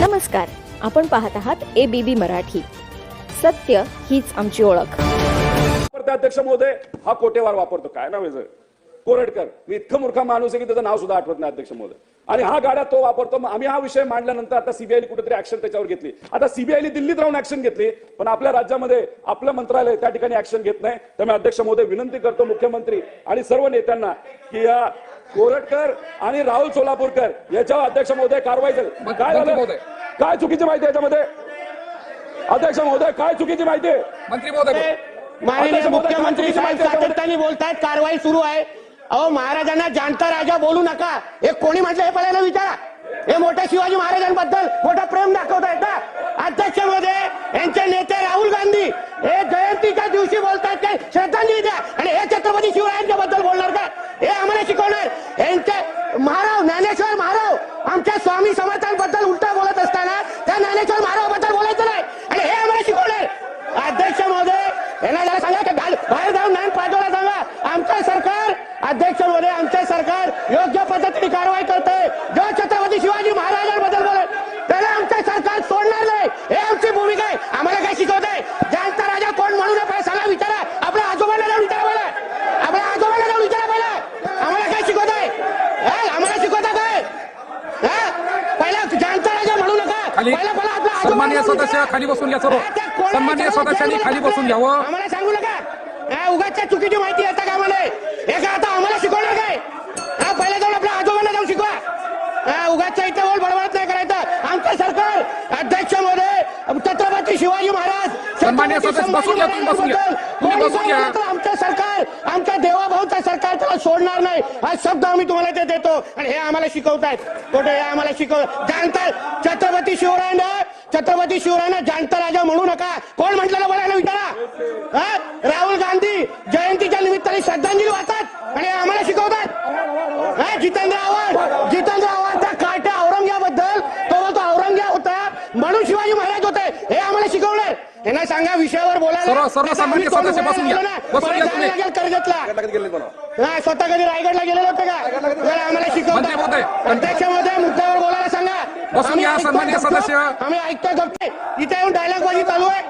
नमस्कार आपण पाहत आहात ए बी बी मराठी. सत्य हीच आमची ओळख. अध्यक्ष महोदय हा कोटेवार वापरतो काय ना याचं? कोरडकर. मी इतकं मूर्खा माणूस आहे की त्याचं नाव सुद्धा आठवत नाही अध्यक्ष महोदय. आणि हा गाड्या तो वापरतो. मग आम्ही हा विषय मांडल्यानंतर आता सीबीआयने कुठेतरी ऍक्शन त्याच्यावर घेतली. आता सीबीआयने दिल्लीत राहून ऍक्शन घेतली. पण आपल्या राज्यामध्ये आपलं मंत्रालय त्या ठिकाणी ऍक्शन घेत नाही. त्यामुळे अध्यक्ष महोदय विनंती करतो मुख्यमंत्री आणि सर्व नेत्यांना की या कोरटकर आणि राहुल सोलापूरकर याच्यावर अध्यक्ष महोदय कारवाई झाली काय झालं. काय चुकीची माहिती आहे याच्यामध्ये? अध्यक्ष महोदय काय चुकीची माहिती आहे? मंत्री महोदय. मुख्यमंत्री साहेब सातत्याने बोलतायत कारवाई सुरू आहे. अहो महाराजांना जाणता राजा बोलू नका. हे कोणी म्हटलं हे पहिल्याला विचारा. हे मोठ्या शिवाजी महाराजांबद्दल मोठा प्रेम दाखवतायत ना अध्यक्षमध्ये यांचे नेते राहुल गांधी हे जयंतीच्या दिवशी बोलतात ते श्रद्धांजली द्या आणि हे छत्रपती शिवरायांच्या बद्दल बोलणार का? हे आम्हाला शिकवणार. यांचे महाराव ज्ञानेश्वर महाराव आमच्या स्वामी समर्थांबद्दल उलटा बोलत असताना त्या ज्ञानेश्वर महारावबद्दल बोलायचं नाही आणि हे आम्हाला शिकवणार अध्यक्ष महोदय यांना जरा सांगा की बाहेर बाहेर जाऊन ज्ञान पाठवला सांगा आमचं सरकार अध्यक्ष महोदय आमचं सरकार योग्य पद्धतीने कारवाई करते जो छत्रपती शिवाजी महाराजांबद्दल बोलत त्याला आमचं सरकार सोडणार नाही हे आमची भूमिका आहे आम्हाला काय शिकवत आहे जाणता राजा कोण म्हणू नये सांगा विचारा आपल्या आजोबांना जाऊन विचारा पहिला आपल्या आजोबांना जाऊन विचारा पहिला आम्हाला काय शिकवत आहे हा? आम्हाला शिकवता काय हा? पहिला जाणता राजा म्हणू नका खाली पहिला आजोबांना सदस्य. खाली बसून घ्या सर्व. विचारावर सदस्यांनी खाली बसून? घ्यावं आम्हाला सांगू नका. उगाचच्या चुकीची माहिती येता का आम्हाला? हे का आता आम्हाला शिकवणार काय? हा पहिले जाऊन आपल्या आजोबांना जाऊन शिकवा. उगाचच्या इथे बोल बडबडत नाही करायचं. आमचं सरकार अध्यक्षमध्ये छत्रपती शिवाजी महाराज छत्रपती सदस्य, बसून घ्या, तुम्ही बसून घ्या. तुम्ही बसून आमचं सरकार आमच्या देवाभाऊचं सरकार त्याला सोडणार नाही. हा शब्द आम्ही तुम्हाला ते देतो. आणि हे आम्हाला शिकवतायत. कुठे हे आम्हाला शिकव जाणतात छत्रपती शिवरायांना छत्रपती शिवरायांना जाणता राजा म्हणू नका. कोण म्हटलं बोलायला विचारा? हा? राहुल गांधी जयंतीच्या निमित्ताने श्रद्धांजली वाचतात आणि हे आम्हाला शिकवतात. हा? जितेंद्र आव्हाड. जितेंद्र आव्हाड त्या काट्या औरंग्याबद्दल तो बोलतो औरंग्या होता म्हणून शिवाजी महाराज होते. हे आम्हाला शिकवलंय. यांना सांगा विषयावर बोलायला. कर्जतला. स्वतः कधी रायगडला गेलेलो होते का? जरा आम्हाला शिकवतात महोदय. अध्यक्ष महोदय मुद्द्यावर बोलायला सांगा बसून घ्या. सदस्य. आम्ही ऐकतो गप्प इथे येऊन चालू आहे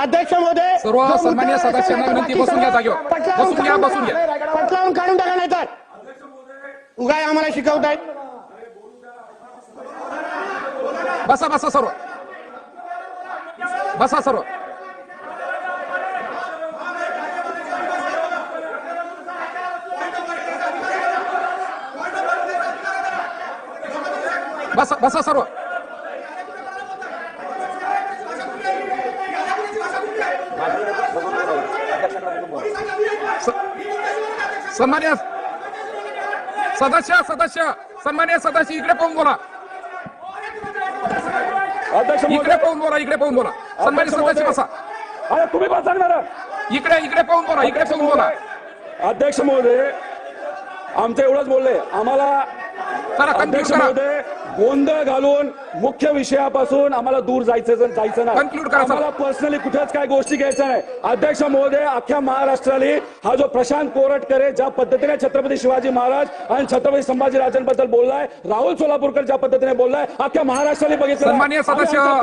अध्यक्ष महोदय सर्व मुद्द्यावर सदस्यांना विनंती, बसून घ्या जागेवर. बसून घ्या, काढून बसून घ्या. पटलावून काढून टाका नाही तर उगाय आम्हाला शिकवतायत बसा बसा सर्व बसा सर्व बसा बसा सर्व. सन्मान्य सदस्य सदस्य सन्मान्य सदस्य इकडे पाहून बोला. अध्यक्ष इकडे पाहून बोला इकडे पाहून बोला. सन्मान्य सदस्य बसा. अरे तुम्ही पण सांगणार. इकडे इकडे पाहून बोला इकडे पाहून बोला. अध्यक्ष महोदय आमचं एवढंच बोलले. आम्हाला अध्यक्ष महोदय गोंधळ घालून मुख्य विषयापासून आम्हाला दूर जायचं जायचं नाही. आम्हाला पर्सनली कुठेच काय गोष्टी घ्यायच्या नाही. अध्यक्ष महोदय अख्ख्या महाराष्ट्राने हा जो प्रशांत कोरटकर ज्या पद्धतीने छत्रपती शिवाजी महाराज आणि छत्रपती संभाजी राजांबद्दल बोललाय राहुल सोलापूरकर ज्या पद्धतीने बोललाय अख्ख्या महाराष्ट्राने बघितलं.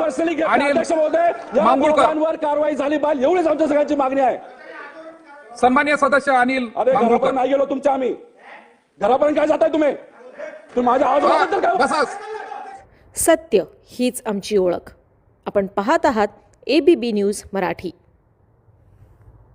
पर्सनली अध्यक्ष महोदय या. दोघांवर कारवाई झाली पाहिजे. एवढीच आमच्या सगळ्यांची मागणी आहे. सन्मान्य सदस्य अनिल अरे घरापर्यंत नाही गेलो तुमच्या आम्ही. घरापर्यंत काय जाताय तुम्ही? माझ्या काय सत्य हीच आमची ओळख. आपण पाहत आहात A B B news Marathi.